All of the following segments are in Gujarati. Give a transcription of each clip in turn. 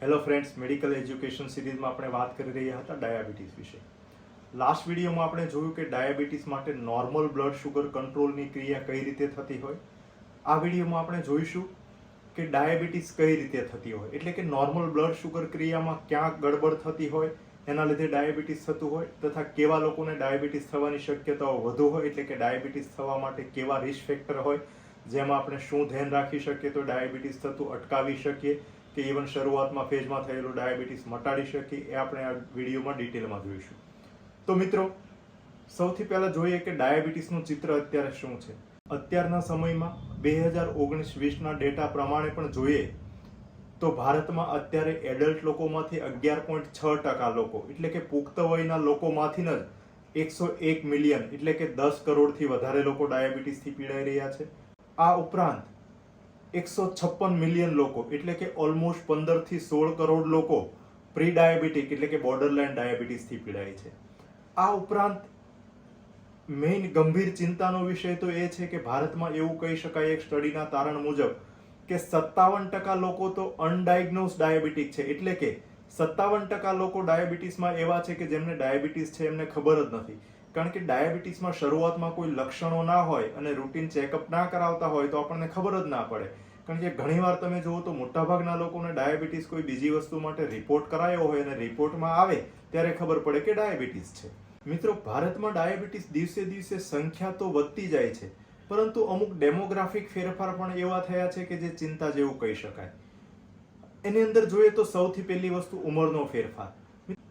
હેલો ફ્રેન્ડ્સ મેડિકલ એજ્યુકેશન સિરીઝમાં આપણે વાત કરી રહ્યા હતા ડાયાબિટીસ વિશે. લાસ્ટ વિડીયોમાં આપણે જોયું કે ડાયાબિટીસ માટે નોર્મલ બ્લડ શુગર કંટ્રોલની ક્રિયા કઈ રીતે થતી હોય. આ વિડીયોમાં આપણે જોઈશું કે ડાયાબિટીસ કઈ રીતે થતી હોય. એટલે કે નોર્મલ બ્લડ શુગર ક્રિયામાં ક્યાં ગડબડ થતી હોય, એના લીધે ડાયાબિટીસ થતું હોય, તથા કેવા લોકોને ડાયાબિટીસ થવાની શક્યતાઓ વધુ હોય, એટલે કે ડાયાબિટીસ થવા માટે કેવા રિસ્ક ફેક્ટર હોય, જેમાં આપણે શું ધ્યાન રાખી શકીએ તો ડાયાબિટીસ થતું અટકાવી શકીએ કે ઇવન શરૂઆતમાં ફેઝમાં થયેલું ડાયાબિટીસ મટાડી શકીએ એ આપણે આ વિડીયોમાં ડિટેલમાં જોઈશું. તો મિત્રો, સૌથી પહેલાં જોઈએ કે ડાયાબિટીસનું ચિત્ર અત્યારે શું છે. અત્યારના સમયમાં બે હજાર ઓગણીસ વીસના ડેટા પ્રમાણે પણ જોઈએ તો ભારતમાં અત્યારે એડલ્ટ લોકોમાંથી અગિયાર પોઈન્ટ છ ટકા લોકો, એટલે કે પુખ્ત વયના લોકોમાંથી જ એકસો એક મિલિયન, એટલે કે દસ કરોડથી વધારે લોકો ડાયાબિટીસથી પીડાઈ રહ્યા છે. આ ઉપરાંત એકસો છપ્પન મિલિયન લોકો, એટલે કે ઓલમોસ્ટ પંદરથી સોળ કરોડ લોકો પ્રી ડાયાબિટીક એટલે કે બોર્ડરલાઇન ડાયાબિટીસથી પીડાય છે. આ ઉપરાંત મેઇન ગંભીર ચિંતાનો વિષય તો એ છે કે ભારતમાં એવું કહી શકાય એક સ્ટડીના તારણ મુજબ કે સત્તાવન ટકા લોકો તો અનડાયગ્નોઝ ડાયાબિટીક છે, એટલે કે સત્તાવન ટકા લોકો ડાયાબિટીસમાં એવા છે કે જેમને ડાયાબિટીસ છે એમને ખબર જ નથી. કારણ કે ડાયાબિટીસમાં શરૂઆતમાં કોઈ લક્ષણો ના હોય અને રૂટીન ચેકઅપ ના કરાવતા હોય તો આપણને ખબર જ ના પડે. કારણ કે ઘણીવાર તમે જુઓ તો મોટાભાગના લોકોને ડાયાબિટીસ કોઈ બીજી વસ્તુ માટે રિપોર્ટ કરાયો હોય અને રિપોર્ટમાં આવે, ત્યારે ખબર પડે કે ડાયાબિટીસ છે. મિત્રો, ભારતમાં ડાયાબિટીસ દિવસે દિવસે સંખ્યા તો વધતી જાય છે, પરંતુ અમુક ડેમોગ્રાફિક ફેરફાર પણ એવા થયા છે કે જે ચિંતા જેવું કહી શકાય. એની અંદર જોઈએ તો સૌથી પહેલી વસ્તુ ઉંમરનો ફેરફાર.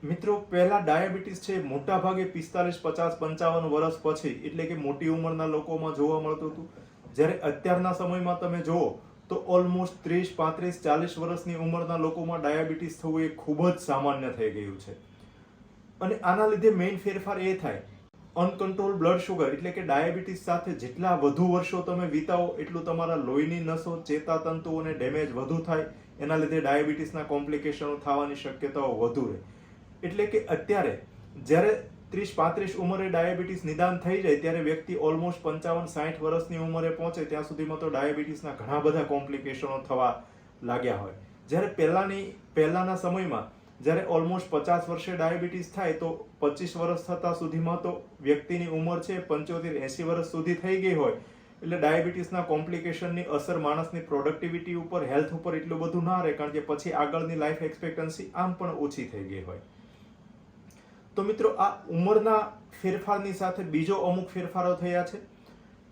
મિત્રો, પહેલા ડાયાબિટીસ છે મોટા ભાગે પિસ્તાલીસ, પચાસ, પંચાવન વર્ષ પછી, એટલે કે મોટી ઉંમરના લોકોમાં જોવા મળતું હતું. જ્યારે અત્યારના સમયમાં તમે જુઓ તો ઓલમોસ્ટ ત્રીસ, પાંત્રીસ, ચાલીસ વર્ષની ઉંમરના લોકોમાં ડાયાબિટીસ થવું એ ખૂબ જ સામાન્ય થઈ ગયું છે. અને આના લીધે મેઇન ફેરફાર એ થાય અનકન્ટ્રોલ બ્લડ શુગર એટલે કે ડાયાબિટીસ સાથે જેટલા વધુ વર્ષો તમે વિતાવો, એટલું તમારા લોહીની નસો ચેતાતંતુઓને ડેમેજ વધુ થાય. એના લીધે ડાયાબિટીસના કોમ્પ્લિકેશનો થવાની શક્યતાઓ વધુ રહે. એટલે કે અત્યારે, જ્યારે ત્રીસ પાંત્રીસ ઉંમરે ડાયાબિટીસ નિદાન થઈ જાય ત્યારે વ્યક્તિ ઓલમોસ્ટ પંચાવન સાઠ વર્ષની ઉંમરે પહોંચે, ત્યાં સુધીમાં તો ડાયાબિટીસના ઘણા બધા કોમ્પ્લિકેશનો થવા લાગ્યા હોય. જ્યારે પહેલાની, પહેલાના સમયમાં જ્યારે ઓલમોસ્ટ પચાસ વર્ષે ડાયાબિટીસ થાય, તો પચીસ વર્ષ થતાં સુધીમાં તો વ્યક્તિની ઉંમર છે પંચોતેર, એંસી વર્ષ સુધી થઈ ગઈ હોય. એટલે ડાયાબિટીસના કોમ્પ્લિકેશનની અસર માણસની પ્રોડક્ટિવિટી ઉપર, હેલ્થ ઉપર એટલું બધું ના રહે, કારણ કે પછી આગળની લાઈફ એક્સપેક્ટન્સી આમ પણ ઓછી થઈ ગઈ હોય. તો મિત્રો આ ઉંમરના ફેરફારની સાથે બીજો અમુક ફેરફારો થયા છે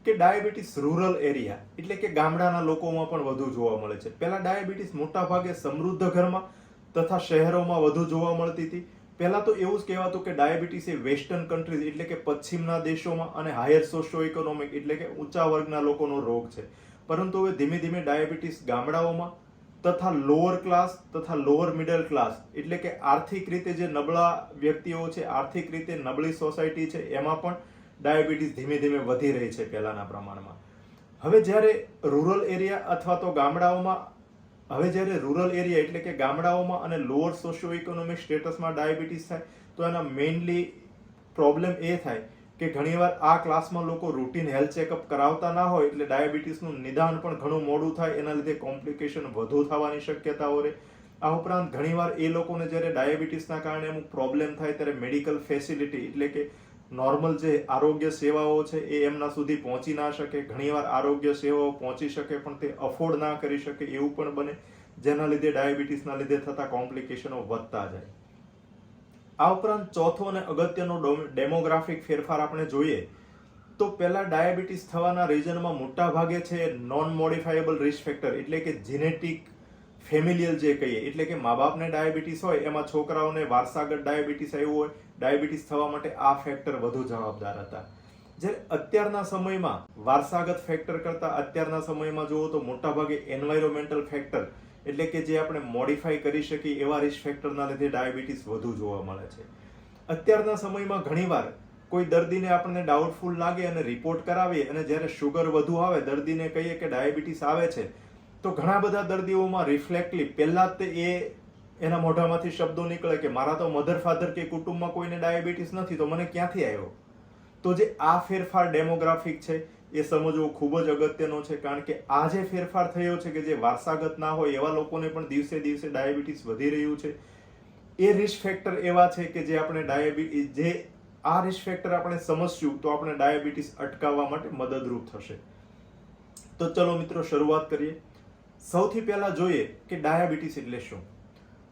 કે ડાયાબિટીસ રૂરલ એરિયા એટલે કે ગામડાના લોકોમાં પણ વધુ જોવા મળે છે. પહેલાં ડાયાબિટીસ મોટા ભાગે સમૃદ્ધ ઘરમાં તથા શહેરોમાં વધુ જોવા મળતી હતી. પહેલાં તો એવું જ કહેવાતું કે ડાયાબિટીસ એ વેસ્ટર્ન કન્ટ્રીઝ એટલે કે પશ્ચિમના દેશોમાં અને હાયર સોશિયો ઇકોનોમિક એટલે કે ઊંચા વર્ગના લોકોનો રોગ છે. પરંતુ હવે ધીમે ધીમે ડાયાબિટીસ ગામડાઓમાં તથા લોઅર ક્લાસ તથા લોઅર મિડલ ક્લાસ એટલે કે આર્થિક રીતે જે નબળા વ્યક્તિઓ છે, આર્થિક રીતે નબળી સોસાયટી છે, એમાં પણ ડાયાબિટીસ ધીમે ધીમે વધી રહી છે પહેલાંના પ્રમાણમાં. હવે જ્યારે રૂરલ એરિયા અથવા તો ગામડાઓમાં, હવે જ્યારે રૂરલ એરિયા એટલે કે ગામડાઓમાં અને લોઅર સોશિયો ઇકોનોમિક સ્ટેટસમાં ડાયાબિટીસ થાય, તો એના મેઇનલી પ્રોબ્લેમ એ થાય કે ઘણીવાર આ ક્લાસમાં લોકો રૂટીન હેલ્થ ચેકઅપ કરાવતા ના હોય એટલે ડાયાબિટીસનું નિદાન પણ ઘણું મોડું થાય, એના લીધે કોમ્પ્લિકેશન વધુ થવાની શક્યતાઓ રહે. આ ઉપરાંત ઘણીવાર એ લોકોને જ્યારે ડાયાબિટીસના કારણે અમુક પ્રોબ્લેમ થાય ત્યારે મેડિકલ ફેસિલિટી એટલે કે નોર્મલ જે આરોગ્ય સેવાઓ છે એ એમના સુધી પહોંચી ના શકે. ઘણીવાર આરોગ્ય સેવાઓ પહોંચી શકે પણ તે અફોર્ડ ના કરી શકે એવું પણ બને, જેના લીધે ડાયાબિટીસના લીધે થતા કોમ્પ્લિકેશનો વધતા જાય. આ ઉપરાંત ચોથો અને અગત્યનો ડેમોગ્રાફિક ફેરફાર આપણે જોઈએ, તો પહેલાં ડાયાબિટીસ થવાના રીઝનમાં મોટા ભાગે છે નોન મોડિફાયેબલ રિસ્ક ફેક્ટર એટલે કે જેનેટિક ફેમિલિયલ જે કહીએ, એટલે કે મા બાપને ડાયાબિટીસ હોય, એમાં છોકરાઓને વારસાગત ડાયાબિટીસ આવ્યું હોય, ડાયાબિટીસ થવા માટે આ ફેક્ટર વધુ જવાબદાર હતા. જ્યારે અત્યારના સમયમાં વારસાગત ફેક્ટર કરતાં અત્યારના સમયમાં જુઓ તો મોટાભાગે એન્વાયરોમેન્ટલ ફેક્ટર એટલે કે જે આપણે મોડિફાઈ કરી શકીએ એવા રિસ્ક ફેક્ટરના લીધે ડાયાબિટીસ વધુ જોવા મળે છે. અત્યારના સમયમાં ઘણીવાર કોઈ દર્દીને આપણને ડાઉટફુલ લાગે અને રિપોર્ટ કરાવીએ અને જ્યારે શુગર વધુ આવે, દર્દીને કહીએ કે ડાયાબિટીસ આવે છે, તો ઘણા બધા દર્દીઓમાં રિફ્લેક્ટલી પહેલાં તે એ એના મોઢામાંથી શબ્દો નીકળે કે મારા તો મધર ફાધર કે કુટુંબમાં કોઈને ડાયાબિટીસ નથી, તો મને ક્યાંથી આવ્યો? તો જે આ ફેરફાર ડેમોગ્રાફિક છે એ સમજવો ખૂબ જ અગત્યનો છે, કારણ કે આ જે ફેરફાર થયો છે કે જે વારસાગત ના હોય, એવા લોકોને પણ દિવસે દિવસે ડાયાબિટીસ વધી રહ્યું છે. એ રિસ્ક ફેક્ટર એવા છે કે જે આપણે ડાયાબિટીસ જે આ રિસ્ક ફેક્ટર આપણે સમજશું તો આપણે ડાયાબિટીસ અટકાવવા માટે મદદરૂપ થશે. તો ચલો મિત્રો, શરૂઆત કરીએ. સૌથી પહેલા જોઈએ કે ડાયાબિટીસ એટલે શું?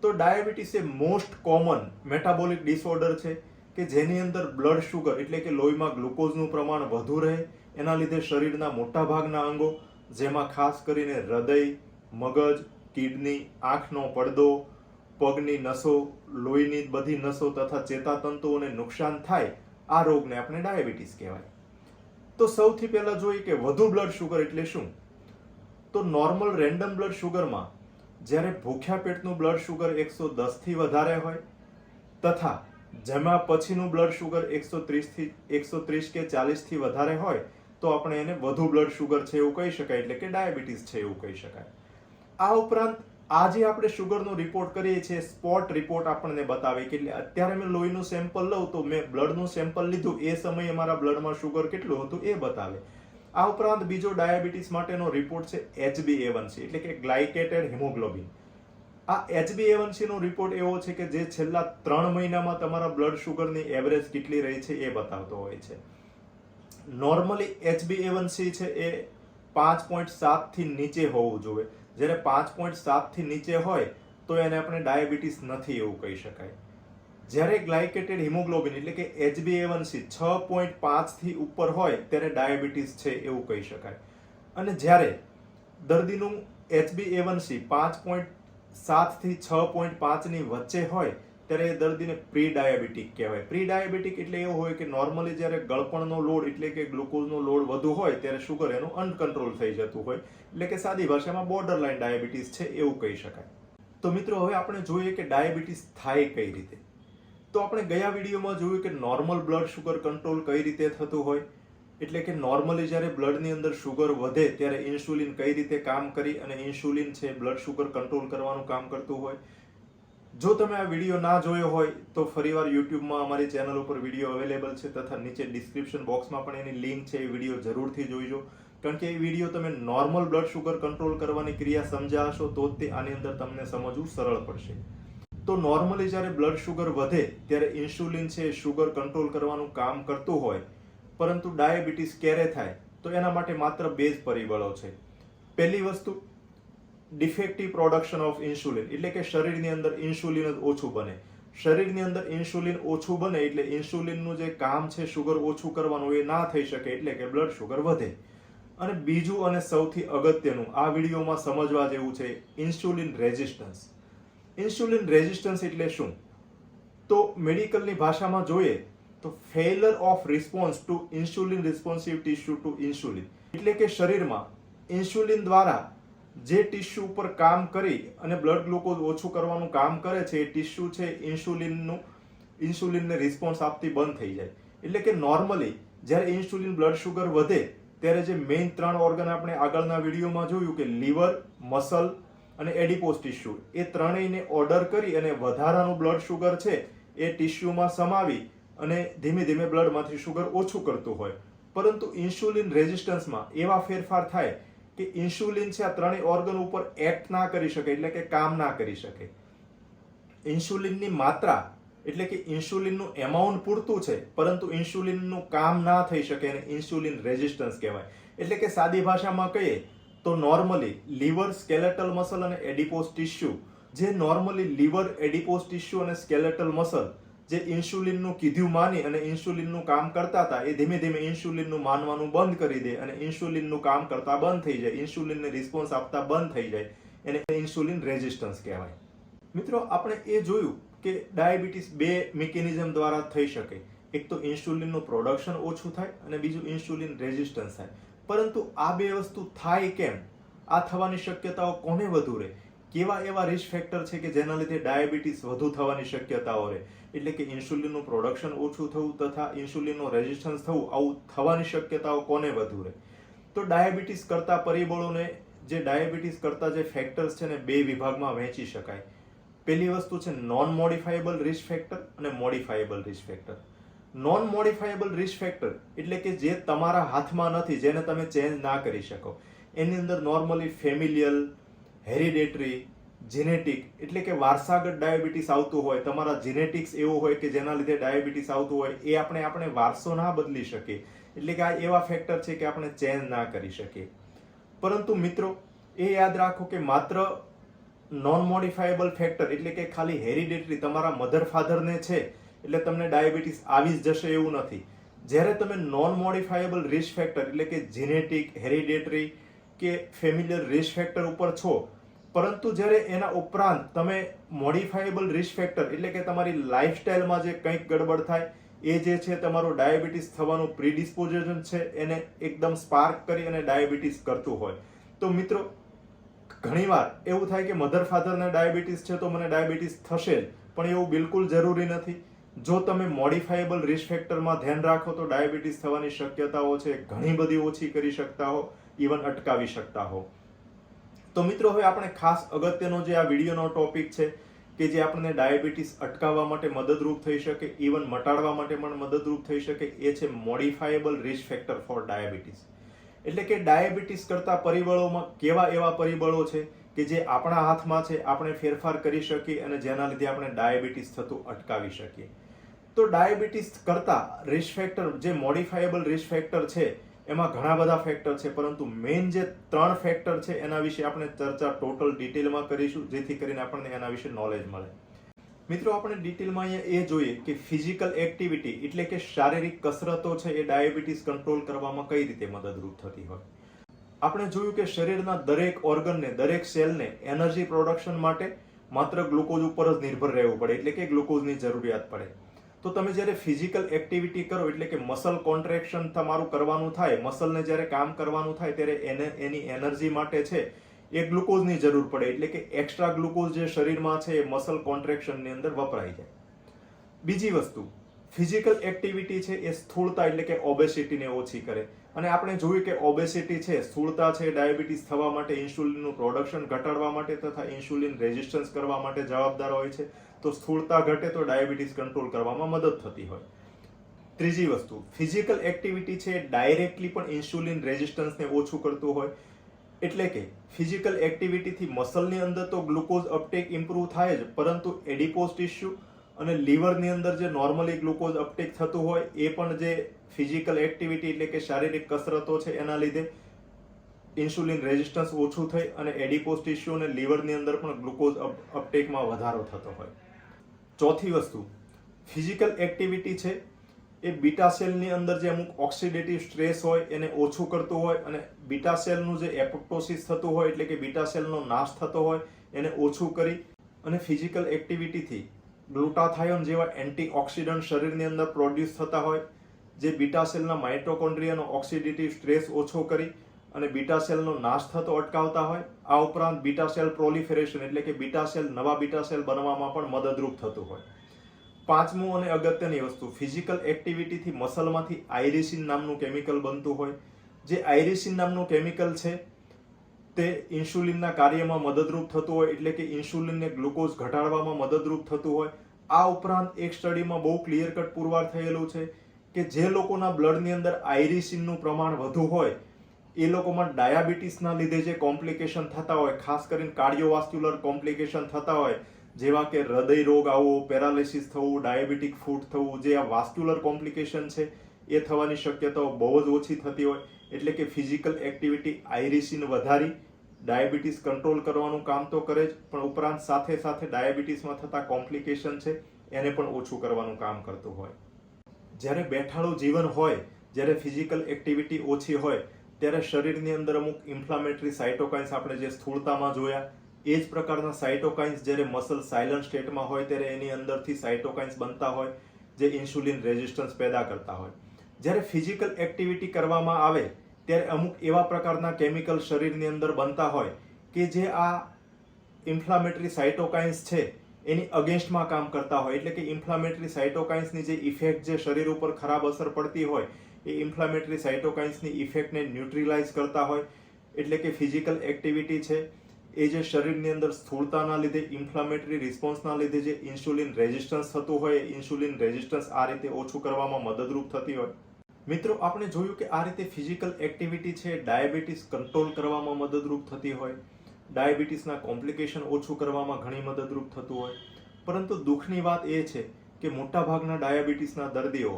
તો ડાયાબિટીસ એ મોસ્ટ કોમન મેટાબોલિક ડિસઓર્ડર છે કે જેની અંદર બ્લડ શુગર એટલે કે લોહીમાં ગ્લુકોઝનું પ્રમાણ વધુ રહે એના લીધે શરીરના મોટા ભાગના અંગો, જેમાં ખાસ કરીને હૃદય, મગજ, કિડની, આંખનો પડદો, પગની નસો, લોહીની બધી નસો તથા ચેતાતંતુઓને નુકસાન થાય, આ રોગને આપણે ડાયાબિટીસ કહેવાય. તો સૌથી પહેલાં જોઈએ કે વધુ બ્લડ શુગર એટલે શું? તો નોર્મલ રેન્ડમ બ્લડ શુગરમાં જ્યારે ભૂખ્યા પેટનું બ્લડ શુગર એકસો દસથી વધારે હોય તથા જેમાં પછીનું બ્લડ શુગર એકસો ત્રીસથી એકસો ત્રીસ કે ચાલીસથી વધારે હોય તો આપણે એને વધુ બ્લડ શુગર છે એવું કહી શકાય, એટલે કે ડાયાબિટીસ છે એવું કહી શકાય. આ ઉપરાંત આજે આપણે શુગરનો રિપોર્ટ કરીએ છીએ સ્પોટ રિપોર્ટ આપણને બતાવે કે અત્યારે મેં લોહીનું સેમ્પલ લઉં તો મેં બ્લડનું સેમ્પલ લીધું, એ સમયે મારા બ્લડમાં શુગર કેટલું હતું એ બતાવે. આ ઉપરાંત બીજો ડાયાબિટીસ માટેનો રિપોર્ટ છે HbA1c એટલે કે ગ્લાયકેટેડ હિમોગ્લોબિન આ એચબી નો રિપોર્ટ એવો છે કે જે છેલ્લા ત્રણ મહિનામાં તમારા બ્લડ શુગરની એવરેજ કેટલી રહી છે એ બતાવતો હોય છે. નોર્મલી HbA1c છે એ પાંચ પોઈન્ટ સાતથી નીચે હોવું જોઈએ. જ્યારે પાંચ પોઈન્ટ સાતથી નીચે હોય, તો એને આપણે ડાયાબિટીસ નથી એવું કહી શકાય. જ્યારે ગ્લાયકેટેડ હિમોગ્લોબિન એટલે કે HbA1c છ પોઈન્ટ પાંચથી ઉપર હોય, ત્યારે ડાયાબિટીસ છે એવું કહી શકાય. અને જ્યારે દર્દીનું HbA1c પાંચ પોઈન્ટ સાતથી છ પોઈન્ટ પાંચની વચ્ચે હોય ત્યારે એ દર્દીને પ્રી ડાયાબિટીક કહેવાય. પ્રી ડાયાબિટીક એટલે એવું હોય કે નોર્મલી જ્યારે ગળપણનો લોડ એટલે કે ગ્લુકોઝનો લોડ વધુ હોય ત્યારે શુગર એનું અનકન્ટ્રોલ થઈ જતું હોય. એટલે કે સાદી ભાષામાં બોર્ડર લાઇન ડાયાબિટીસ છે એવું કહી શકાય. તો મિત્રો, હવે આપણે જોઈએ કે ડાયાબિટીસ થાય કઈ રીતે. તો આપણે ગયા વિડીયોમાં જોયું કે નોર્મલ બ્લડ શુગર કંટ્રોલ કઈ રીતે થતું હોય. એટલે કે નોર્મલી જ્યારે બ્લડની અંદર શુગર વધે ત્યારે ઇન્સ્યુલિન કઈ રીતે કામ કરી અને ઇન્સ્યુલિન છે બ્લડ શુગર કંટ્રોલ કરવાનું કામ કરતું હોય. જો તમે આ વીડિયો ના જોયો હોય તો ફરીવાર યુટ્યુબમાં અમારી ચેનલ ઉપર વીડિયો અવેલેબલ છે તથા નીચે ડિસ્ક્રિપ્શન બોક્સમાં પણ એની લિંક છે, એ વીડિયો જરૂરથી જોઈજો. કારણ કે એ વીડિયો તમે નોર્મલ બ્લડ શુગર કંટ્રોલ કરવાની ક્રિયા સમજાશો તો જ તે આની અંદર તમને સમજવું સરળ પડશે. તો નોર્મલી જ્યારે બ્લડ શુગર વધે ત્યારે ઇન્સ્યુલિન છે શુગર કંટ્રોલ કરવાનું કામ કરતું હોય, પરંતુ ડાયાબિટીસ ક્યારે થાય તો એના માટે માત્ર બે જ પરિબળો છે. પહેલી વસ્તુ ડિફેક્ટિવ પ્રોડક્શન ઓફ ઇન્સ્યુલિન એટલે કે શરીરની અંદર ઇન્સ્યુલિન જ ઓછું બને. શરીરની અંદર ઇન્સ્યુલિન ઓછું બને એટલે ઇન્સ્યુલિનનું જે કામ છે શુગર ઓછું કરવાનું એ ના થઈ શકે એટલે કે બ્લડ શુગર વધે. અને બીજું અને સૌથી અગત્યનું, આ વિડીયોમાં સમજવા જેવું છે ઇન્સ્યુલિન રેઝિસ્ટન્સ ઇન્સ્યુલિન રેઝિસ્ટન્સ એટલે શું? તો મેડિકલની ભાષામાં જોઈએ તો failure of response to insulin responsive tissue to insulin એટલે કે શરીરમાં ઇન્સ્યુલિન દ્વારા જે ટિશ્યુ ઉપર કામ કરી અને બ્લડ ગ્લુકોઝ ઓછું કરવાનું કામ કરે છે, એ ટિશ્યુ છે, ઇન્સ્યુલિનનું, ઇન્સ્યુલિનને રિસ્પોન્સ આપતી બંધ થઈ જાય. એટલે કે નોર્મલી જ્યારે ઇન્સ્યુલિન બ્લડ શુગર વધે, ત્યારે જે મેઇન ત્રણ ઓર્ગન આપણે આગળના વિડીયોમાં જોયું કે લીવર, મસલ અને એડિપોઝ ટિશ્યુ, એ ત્રણેયને ઓર્ડર કરી અને વધારાનું બ્લડ શુગર છે, એ ટિશ્યુમાં સમાવી અને ધીમે ધીમે બ્લડમાંથી શુગર ઓછું કરતું હોય. પરંતુ ઇન્સ્યુલિન રેઝિસ્ટન્સમાં એવા ફેરફાર થાય કે ઇન્સ્યુલિન છે આ ત્રણેય ઓર્ગન ઉપર એક્ટ ના કરી શકે, એટલે કે કામ ના કરી શકે. ઇન્સ્યુલિનની માત્રા એટલે કે ઇન્સ્યુલિનનું એમાઉન્ટ પૂરતું છે, પરંતુ ઇન્સ્યુલિનનું કામ ના થઈ શકે અને ઇન્સ્યુલિન રેઝિસ્ટન્સ કહેવાય. એટલે કે સાદી ભાષામાં કહીએ તો નોર્મલી લીવર સ્કેલેટલ મસલ અને એડિપોઝ ટિશ્યુ જે નોર્મલી લીવર એડિપોઝ ટિશ્યુ અને સ્કેલેટલ મસલ જે ઇન્સ્યુલિનનું કીધું માની અને ઇન્સ્યુલિનનું કામ કરતા હતા, એ ધીમે ધીમે ઇન્સ્યુલિનનું માનવાનું બંધ કરી દે અને ઇન્સ્યુલિનનું કામ કરતા બંધ થઈ જાય, ઇન્સ્યુલિનને રિસ્પોન્સ આપતા બંધ થઈ જાય, એને ઇન્સ્યુલિન રેઝિસ્ટન્સ કહેવાય. મિત્રો, આપણે એ જોયું કે ડાયાબિટીસ બે મિકેનિઝમ દ્વારા થઈ શકે. એક તો ઇન્સ્યુલિનનું પ્રોડક્શન ઓછું થાય અને બીજું ઇન્સ્યુલિન રેઝિસ્ટન્સ થાય. પરંતુ આ બે વસ્તુ થાય કેમ? આ થવાની શક્યતાઓ કોને વધુ રહે? કેવા એવા રિસ્ક ફેક્ટર છે કે જેના લીધે ડાયાબિટીસ વધુ થવાની શક્યતાઓ રહે? એટલે કે ઇન્સ્યુલિનનું પ્રોડક્શન ઓછું થવું તથા ઇન્સ્યુલિનનું રેઝિસ્ટન્સ થવું, આવું થવાની શક્યતાઓ કોને વધુ રહે? તો ડાયાબિટીસ કરતા પરિબળોને, જે ડાયાબિટીસ કરતા જે ફેક્ટર્સ છે ને, બે વિભાગમાં વહેંચી શકાય. પહેલી વસ્તુ છે નોન મોડિફાયેબલ રિસ્ક ફેક્ટર અને modifiable risk factor non modifiable risk factor એટલે કે જે તમારા હાથમાં નથી, જેને તમે ચેન્જ ના કરી શકો. એની અંદર નોર્મલી ફેમિલિયલ હેરિડેટરી જીનેટિક એટલે કે વારસાગત ડાયાબિટીસ આવતું હોય, તમારા જીનેટિક્સ એવું હોય કે જેના લીધે ડાયાબિટીસ આવતું હોય, એ આપણે આપણે વારસો ના બદલી શકીએ. એટલે કે આ એવા ફેક્ટર છે કે આપણે ચેન્જ ના કરી શકીએ. પરંતુ મિત્રો, એ યાદ રાખો કે માત્ર નોન મોડિફાયેબલ ફેક્ટર એટલે કે ખાલી હેરિડેટરી તમારા મધર ફાધરને છે, એટલે તમને ડાયાબિટીસ આવી જ જશે એવું નથી. જ્યારે તમે નોન મોડિફાયેબલ રિસ્ક ફેક્ટર એટલે કે જીનેટિક હેરિડેટરી કે ફેમિલિયર રિસ્ક ફેક્ટર ઉપર છો પરંતુ જ્યારે એના ઉપરાંત તમે મોડિફાયેબલ રિસ્ક ફેક્ટર એટલે કે તમારી લાઈફસ્ટાઈલમાં જે કંઈક ગડબડ થાય, એ જે છે તમારું ડાયાબિટીસ થવાનું પ્રીડિસ્પોઝિશન છે, એને એકદમ સ્પાર્ક કરી અને ડાયાબિટીસ કરતું હોય. તો મિત્રો, ઘણીવાર એવું થાય કે મધર ફાધરને ડાયાબિટીસ છે તો મને ડાયાબિટીસ થશે જ, પણ એવું બિલકુલ જરૂરી નથી. જો તમે મોડિફાયેબલ રિસ્ક ફેક્ટરમાં ધ્યાન રાખો તો ડાયાબિટીસ થવાની શક્યતાઓ છે, ઘણી બધી ઓછી કરી શકતા હો, ઇવન અટકાવી શકતા હો. તો મિત્રો, હવે આપણે ખાસ અગત્યનો જે આ વિડીયોનો ટોપિક છે કે જે આપણને ડાયાબિટીસ અટકાવવા માટે મદદરૂપ થઈ શકે ઇવન મટાડવા માટે પણ મદદરૂપ થઈ શકે, એ છે modifiable risk factor for diabetes એટલે કે ડાયાબિટીસ કરતા પરિબળોમાં કેવા એવા પરિબળો છે કે જે આપણા હાથમાં છે, આપણે ફેરફાર કરી શકીએ અને જેના લીધે આપણે ડાયાબિટીસ થતું અટકાવી શકીએ. તો ડાયાબિટીસ કરતા રિસ્ક ફેક્ટર જે મોડિફાયેબલ રિસ્ક ફેક્ટર છે એમાં ઘણા બધા ફેક્ટર છે, પરંતુ મેઇન જે ત્રણ ફેક્ટર છે, એના વિશે આપણે ચર્ચા ટોટલ ડિટેલમાં કરીશું, જેથી કરીને આપણને એના વિશે નોલેજ મળે. મિત્રો, આપણે ડિટેલમાં અહીંયા એ જોઈએ કે ફિઝિકલ એક્ટિવિટી એટલે કે શારીરિક કસરતો છે, એ ડાયાબિટીસ કંટ્રોલ કરવામાં કઈ રીતે મદદરૂપ થતી હોય. આપણે જોયું કે શરીરના દરેક ઓર્ગનને દરેક સેલને એનર્જી પ્રોડક્શન માટે માત્ર ગ્લુકોઝ ઉપર જ નિર્ભર રહેવું પડે, એટલે કે ગ્લુકોઝની જરૂરિયાત પડે. તો તમે જ્યારે ફિઝિકલ એક્ટિવિટી કરો, એટલે કે મસલ કોન્ટ્રેક્શન તમારું કરવાનું થાય મસલને જ્યારે કામ કરવાનું થાય, ત્યારે એને, એની એનર્જી માટે છે, એ ગ્લુકોઝની જરૂર પડે. એટલે કે એક્સ્ટ્રા ગ્લુકોઝ જે શરીરમાં છે, એ મસલ કોન્ટ્રેક્શનની અંદર વપરાય જાય. બીજી વસ્તુ ફિઝિકલ એક્ટિવિટી છે, એ સ્થૂળતા એટલે કે ઓબેસિટીને ઓછી કરે. અને આપણે જોયું કે ઓબેસિટી છે, સ્થૂળતા છે ડાયાબિટીસ થવા માટે ઇન્સ્યુલિનનું પ્રોડક્શન ઘટાડવા માટે તથા ઇન્સ્યુલિન રેઝિસ્ટન્સ કરવા માટે જવાબદાર હોય છે. તો સ્થૂળતા ઘટે તો ડાયાબિટીસ કંટ્રોલ કરવામાં મદદ થતી હોય. ત્રીજી વસ્તુ ફિઝિકલ એક્ટિવિટી છે ડાયરેક્ટલી પણ ઇન્સ્યુલિન રેઝિસ્ટન્સને ઓછું કરતું હોય. એટલે કે ફિઝિકલ એક્ટિવિટીથી મસલની અંદર તો ગ્લુકોઝ અપટેક ઇમ્પ્રૂવ થાય જ, પરંતુ એડિપોઝ ટિશ્યુ અને લીવરની અંદર જે નોર્મલી ગ્લુકોઝ અપટેક થતું હોય, એ પણ જે ફિઝિકલ એક્ટિવિટી એટલે કે શારીરિક કસરતો છે, એના લીધે ઇન્સ્યુલિન રેઝિસ્ટન્સ ઓછું થઈ અને એડિપોઝ ટિશ્યુ અને લીવરની અંદર પણ ગ્લુકોઝ અપટેકમાં વધારો થતો હોય. ચોથી વસ્તુ ફિઝિકલ એક્ટિવિટી છે, એ બીટા સેલની અંદર જે અમુક ઓક્સિડેટિવ સ્ટ્રેસ હોય એને ઓછું કરતું હોય અને બીટા સેલનું જે એપોપ્ટોસિસ થતું હોય એટલે કે બીટા સેલનો નાશ થતો હોય એને ઓછું કરી અને ફિઝિકલ એક્ટિવિટીથી ગ્લુટાથાયોન જેવા એન્ટીઓક્સિડન્ટ શરીરની અંદર પ્રોડ્યુસ થતા હોય, જે બીટા સેલના માઇટોકોન્ડ્રિયાનો ઓક્સિડેટિવ સ્ટ્રેસ ઓછો કરી અને બીટા સેલનો નાશ થતો અટકાવતા હોય, આ ઉપરાંત બીટા સેલ પ્રોલિફેરેશન એટલે કે બીટા સેલ નવા બીટા સેલ બનવામાં પણ મદદરૂપ થતું હોય. પાંચમું અને અગત્યની વસ્તુ, ફિઝિકલ એક્ટિવિટીથી મસલમાંથી આઇરિસિન નામનું કેમિકલ બનતું હોય. જે આયરિસિન નામનું કેમિકલ છે, તે ઇન્સ્યુલિનના કાર્યમાં મદદરૂપ થતું હોય એટલે કે ઇન્સ્યુલિનને ગ્લુકોઝ ઘટાડવામાં મદદરૂપ થતું હોય. આ ઉપરાંત એક સ્ટડીમાં બહુ ક્લિયર કટ પુરવાર થયેલું છે કે જે લોકોના બ્લડની અંદર આઇરિસિનનું પ્રમાણ વધુ હોય એ લોકોમાં ડાયાબિટીસના લીધે જે કોમ્પ્લિકેશન થતા હોય, ખાસ કરીને કાર્ડિયોવાસ્ક્યુલર કોમ્પ્લિકેશન થતા હોય, જેવા કે હૃદય રોગ આવવો, પેરાલિસિસ થવું, ડાયાબિટીક ફૂટ થવું, જે આ વાસ્ક્યુલર કોમ્પ્લિકેશન છે, એ થવાની શક્યતાઓ બહુ જ ઓછી થતી હોય. એટલે કે ફિઝિકલ એક્ટિવિટી આઇરિસિન વધારી, ડાયાબિટીસ કંટ્રોલ કરવાનું કામ તો કરે જ, પણ ઉપરાંત સાથે સાથે ડાયાબિટીસમાં થતા કોમ્પ્લિકેશન છે, એને પણ ઓછું કરવાનું કામ કરતું હોય. જ્યારે બેઠાણું જીવન હોય, જ્યારે ફિઝિકલ એક્ટિવિટી ઓછી હોય ત્યારે શરીરની અંદર અમુક ઇન્ફ્લામેટરી સાઇટોકાઇન્સ આપણે જે સ્થૂળતામાં જોયા, એ જ પ્રકારના સાઇટોકાઇન્સ જ્યારે મસલ સાયલન્ટ સ્ટેટમાં હોય ત્યારે એની અંદરથી સાઇટોકાઇન્સ બનતા હોય, જે ઇન્સ્યુલિન રેઝિસ્ટન્સ પેદા કરતા હોય. જ્યારે ફિઝિકલ એક્ટિવિટી કરવામાં આવે, ત્યારે અમુક એવા પ્રકારના કેમિકલ શરીરની અંદર બનતા હોય કે જે આ ઇન્ફ્લામેટરી સાઇટોકાઇન્સ છે, એની અગેન્સ્ટમાં કામ કરતા હોય. એટલે કે ઇન્ફ્લામેટરી સાઇટોકાઇન્સની જે ઇફેક્ટ જે શરીર ઉપર ખરાબ અસર પડતી હોય એ ઇન્ફ્લામેટરી સાઇટોકાઇન્સની ઇફેક્ટને ન્યુટ્રીલાઇઝ કરતા હોય, એટલે કે ફિઝિકલ એક્ટિવિટી છે, એ જે શરીરની અંદર સ્થૂળતાના લીધે ઇન્ફ્લામેટરી રિસ્પોન્સના લીધે જે ઇન્સ્યુલિન રેઝિસ્ટન્સ થતું હોય ઇન્સ્યુલિન રેઝિસ્ટન્સ આ રીતે ઓછું કરવામાં મદદરૂપ થતી હોય. મિત્રો, આપણે જોયું કે આ રીતે ફિઝિકલ એક્ટિવિટી છે ડાયાબિટીસ કંટ્રોલ કરવામાં મદદરૂપ થતી હોય ડાયાબિટીસના કોમ્પ્લિકેશન ઓછું કરવામાં ઘણી મદદરૂપ થતું હોય. પરંતુ દુઃખની વાત એ છે કે મોટાભાગના ડાયાબિટીસના દર્દીઓ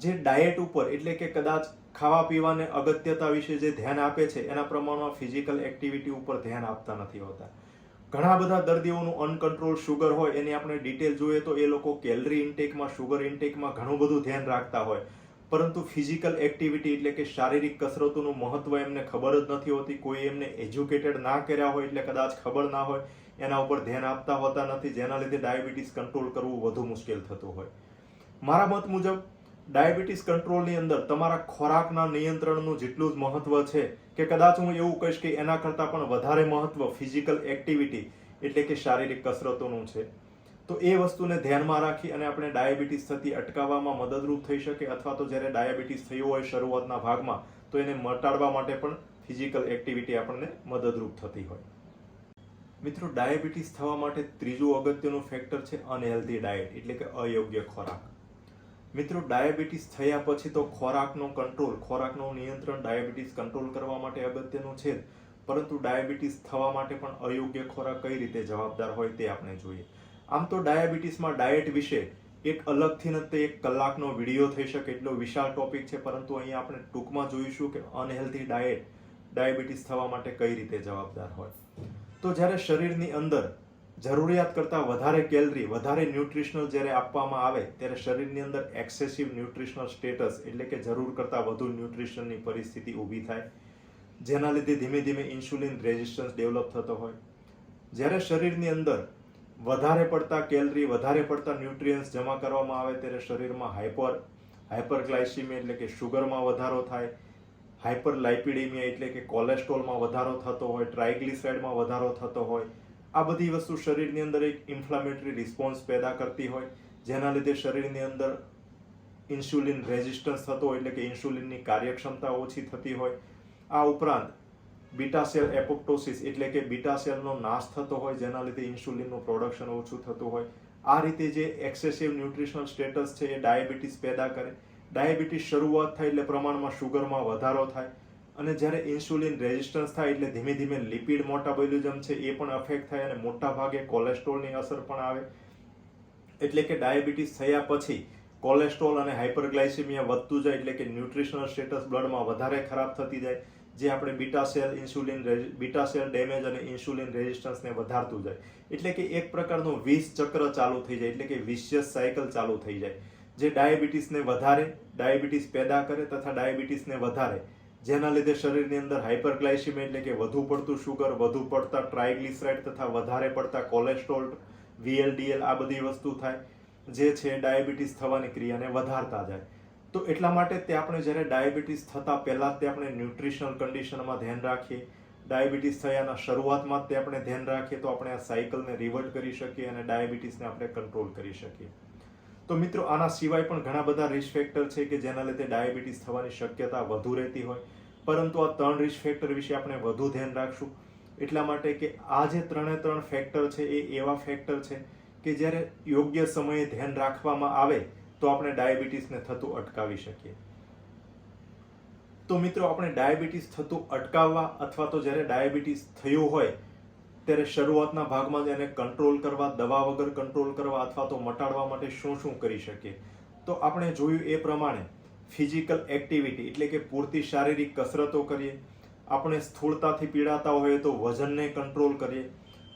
જે ડાયટ ઉપર, એટલે કે કદાચ ખાવા પીવાને અગત્યતા વિશે જે ધ્યાન આપે છે, એના પ્રમાણમાં ફિઝિકલ એક્ટિવિટી ઉપર ધ્યાન આપતા નથી હોતા. ઘણા બધા દર્દીઓનું અનકન્ટ્રોલ શુગર હોય, એની આપણે ડિટેલ જોઈએ તો એ લોકો કેલરી ઇન્ટેકમાં શુગર ઇન્ટેકમાં ઘણું બધું ધ્યાન રાખતા હોય. પરંતુ ફિઝિકલ એક્ટિવિટી એટલે કે શારીરિક કસરતોનું મહત્વ એમને ખબર જ નથી હોતી, કોઈ એમને એજ્યુકેટેડ ના કર્યા હોય એટલે કદાચ ખબર ના હોય, એના ઉપર ધ્યાન આપતા હોતા નથી, જેના લીધે ડાયાબિટીસ કંટ્રોલ કરવું વધુ મુશ્કેલ થતું હોય. મારા મત મુજબ ડાયાબિટીસ કંટ્રોલની અંદર તમારા ખોરાકના નિયંત્રણનું જેટલું જ મહત્વ છે કે કદાચ હું એવું કહીશ કે એના કરતાં પણ વધારે મહત્વ ફિઝિકલ એક્ટિવિટી એટલે કે શારીરિક કસરતોનું છે. તો એ વસ્તુને ધ્યાનમાં રાખી અને આપણે ડાયાબિટીસ થતી અટકાવવામાં મદદરૂપ થઈ શકે અથવા તો જ્યારે ડાયાબિટીસ થયું હોય શરૂઆતના ભાગમાં, તો એને મટાડવા માટે પણ ફિઝિકલ એક્ટિવિટી આપણને મદદરૂપ થતી હોય. મિત્રો, ડાયાબિટીસ થવા માટે ત્રીજું અગત્યનું ફેક્ટર છે અનહેલ્ધી ડાયટ એટલે કે અયોગ્ય ખોરાક. મિત્રો, ડાયાબિટીસ થયા પછી તો ખોરાકનો કંટ્રોલ, ખોરાકનો નિયંત્રણ ડાયાબિટીસ કંટ્રોલ કરવા માટે અગત્યનું છે પરંતુ ડાયાબિટીસ થવા માટે પણ અયોગ્ય ખોરાક કઈ રીતે જવાબદાર હોય તે આપણે જોઈએ. આમ તો ડાયાબિટીસમાં ડાયટ વિશે એક અલગથી ન તે એક કલાકનો વીડિયો થઈ શકે એટલો વિશાળ ટોપિક છે, પરંતુ અહીંયા આપણે ટૂંકમાં જોઈશું કે અનહેલ્ધી ડાયટ ડાયાબિટીસ થવા માટે કઈ રીતે જવાબદાર હોય. તો જ્યારે શરીરની અંદર જરૂરિયાત કરતાં વધારે કેલરી, વધારે ન્યુટ્રિશનલ જ્યારે આપવામાં આવે, ત્યારે શરીરની અંદર એક્સેસિવ ન્યુટ્રિશનલ સ્ટેટસ એટલે કે જરૂર કરતાં વધુ ન્યુટ્રિશનની પરિસ્થિતિ ઊભી થાય, જેના લીધે ધીમે ધીમે ઇન્સ્યુલિન રેઝિસ્ટન્સ ડેવલપ થતો હોય. જ્યારે શરીરની અંદર વધારે પડતા કેલરી, વધારે પડતા ન્યુટ્રિયન્સ જમા કરવામાં આવે, ત્યારે શરીરમાં હાઇપર હાઇપરગ્લાયસીમિયા એટલે કે શુગરમાં વધારો થાય હાઇપર લાઇપિડેમિયા એટલે કે કોલેસ્ટ્રોલમાં વધારો થતો હોય ટ્રાઇગ્લિસરાઇડમાં વધારો થતો હોય આ બધી વસ્તુ શરીરની અંદર એક ઇન્ફ્લામેટરી રિસ્પોન્સ પેદા કરતી હોય, જેના લીધે શરીરની અંદર ઇન્સ્યુલિન રેઝિસ્ટન્સ થતો હોય એટલે કે ઇન્સ્યુલિનની કાર્યક્ષમતા ઓછી થતી હોય. આ ઉપરાંત બીટા સેલ એપોપ્ટોસિસ એટલે કે બીટા નાશ થતો હોય, જેના લીધે ઇન્સ્યુલિનનું પ્રોડક્શન ઓછું થતું હોય. આ રીતે જે એક્સેસિવ ન્યુટ્રિશનલ સ્ટેટસ છે એ ડાયાબિટીસ પેદા કરે. ડાયાબિટીસ શરૂઆત થાય એટલે પ્રમાણમાં શુગરમાં વધારો થાય. અને જ્યારે ઇન્સ્યુલિન રેઝિસ્ટન્સ થાય એટલે ધીમે ધીમે લિપિડ મોટાબોલિઝમ છે, એ પણ અફેક્ટ થાય અને મોટા ભાગે કોલેસ્ટ્રોલની અસર પણ આવે. એટલે કે ડાયાબિટીસ થયા પછી કોલેસ્ટ્રોલ અને હાઇપરગ્લાયસેમિયા વધતું જાય એટલે કે ન્યુટ્રિશનલ સ્ટેટસ બ્લડમાં વધારે ખરાબ થતી જાય, જે આપણે beta cell insulin beta damage અને ઇન્સ્યુલિન રેઝિસ્ટન્સને વધારતું જાય. એટલે કે એક પ્રકારનું વિષ ચક્ર ચાલુ થઈ જાય, એટલે કે વિશિયસ સાયકલ ચાલુ થઈ જાય. જે ડાયાબિટીસને વધારે ડાયાબિટીસ પેદા કરે તથા ડાયાબિટીસને વધારે. જેના લીધે શરીરની અંદર હાઇપરગ્લાયસીમિયા એટલે કે વધુ પડતું શુગર વધુ પડતા ટ્રાયગ્લિસરાઇડ તથા વધારે પડતા કોલેસ્ટ્રોલ, વીએલડીએલ આ બધી વસ્તુ થાય, જે છે ડાયાબિટીસ થવાની ક્રિયાને વધારતા જાય. તો એટલા માટે તે આપણે જ્યારે ડાયાબિટીસ થતાં પહેલાં તે આપણે ન્યુટ્રિશનલ કન્ડિશનમાં ધ્યાન રાખીએ. ડાયાબિટીસ થયાના શરૂઆતમાં તે આપણે ધ્યાન રાખીએ તો આપણે આ સાયકલને રિવર્ટ કરી શકીએ અને ડાયાબિટીસને આપણે કંટ્રોલ કરી શકીએ. તો મિત્રો, આના સિવાય પણ ઘણા બધા રિસ્ક ફેક્ટર છે કે જેના લીધે ડાયાબિટીસ થવાની શક્યતા વધુ રહેતી હોય. પરંતુ આ ત્રણ રિસ્ક ફેક્ટર વિશે આપણે વધુ ધ્યાન રાખશું. એટલા માટે કે આ જે ત્રણે ત્રણ ફેક્ટર છે એ એવા ફેક્ટર છે કે જ્યારે યોગ્ય સમયે ધ્યાન રાખવામાં આવે તો આપણે ડાયાબિટીસને થતું અટકાવી શકીએ. તો મિત્રો, આપણે ડાયાબિટીસ થતું અટકાવવા અથવા તો જ્યારે ડાયાબિટીસ થયું હોય ત્યારે શરૂઆતના ભાગમાં જ એને કંટ્રોલ કરવા, દવા વગર કંટ્રોલ કરવા અથવા તો મટાડવા માટે શું શું કરી શકીએ? તો આપણે જોયું એ પ્રમાણે ફિઝિકલ એક્ટિવિટી એટલે કે પૂરતી શારીરિક કસરતો કરીએ. આપણે સ્થૂળતાથી પીડાતા હોઈએ તો વજનને કંટ્રોલ કરીએ.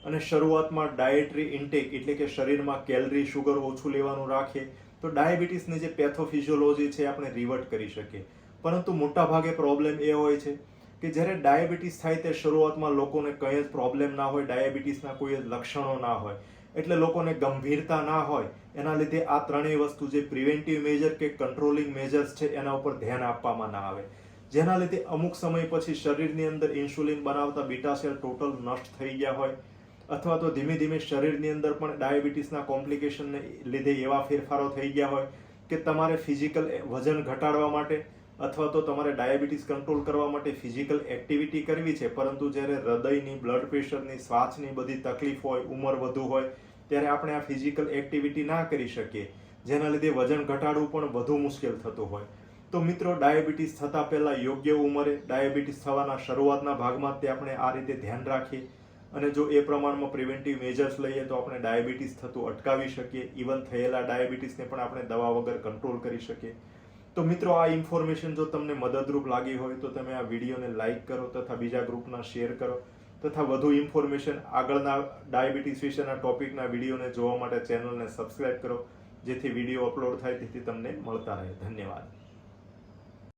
અને શરૂઆતમાં ડાયટરી ઇન્ટેક એટલે કે શરીરમાં કેલરી શુગર ઓછું લેવાનું રાખીએ. તો ડાયાબિટીસની જે પેથોફિઝિયોલોજી છે આપણે રિવર્ટ કરી શકીએ. પરંતુ મોટા ભાગે પ્રોબ્લેમ એ હોય છે કે જ્યારે ડાયાબિટીસ થાય તે શરૂઆતમાં લોકોને કંઈ જ પ્રોબ્લેમ ના હોય, ડાયાબિટીસના કોઈ જ લક્ષણો ના હોય. એટલે લોકોને ગંભીરતા ના હોય, એના લીધે આ ત્રણેય વસ્તુ જે પ્રિવેન્ટિવ મેજર કે કંટ્રોલિંગ મેજર્સ છે, એના ઉપર ધ્યાન આપવામાં ના આવે. જેના લીધે અમુક સમય પછી શરીરની અંદર ઇન્સ્યુલિન બનાવતા બીટા સેલ ટોટલ નષ્ટ થઈ ગયા હોય, અથવા તો ધીમે ધીમે શરીરની અંદર પણ ડાયાબિટીસના કોમ્પ્લિકેશનને લીધે એવા ફેરફારો થઈ ગયા હોય કે તમારે ફિઝિકલ વજન ઘટાડવા માટે અથવા તો તમારે ડાયાબિટીસ કંટ્રોલ કરવા માટે ફિઝિકલ એક્ટિવિટી કરવી છે, પરંતુ જ્યારે હૃદયની, બ્લડ પ્રેશરની, શ્વાસની બધી તકલીફ હોય, ઉંમર વધુ હોય, ત્યારે આપણે આ ફિઝિકલ એક્ટિવિટી ના કરી શકીએ. જેના લીધે વજન ઘટાડવું પણ વધુ મુશ્કેલ થતું હોય. તો મિત્રો, ડાયાબિટીસ થતાં પહેલાં યોગ્ય ઉંમરે ડાયાબિટીસ થવાના શરૂઆતના ભાગમાં તે આપણે આ રીતે ધ્યાન રાખીએ. અને જો એ પ્રમાણમાં પ્રિવેન્ટિવ મેજર્સ લઈએ, તો આપણે ડાયાબિટીસ થતું અટકાવી શકીએ. ઇવન થયેલા ડાયાબિટીસને પણ આપણે દવા વગર કંટ્રોલ કરી શકીએ. તો મિત્રો, આ ઇન્ફોર્મેશન જો તમને મદદરૂપ લાગી હોય તો તમે આ વિડીયોને લાઇક કરો તથા બીજા ગ્રુપના શેર કરો તથા વધુ ઇન્ફોર્મેશન આગળના ડાયાબિટીસ વિશેના ટોપિકના વિડીયોને જોવા માટે ચેનલને સબસ્ક્રાઇબ કરો, જેથી વીડિયો અપલોડ થાય, તેથી તમને મળતા રહે. ધન્યવાદ.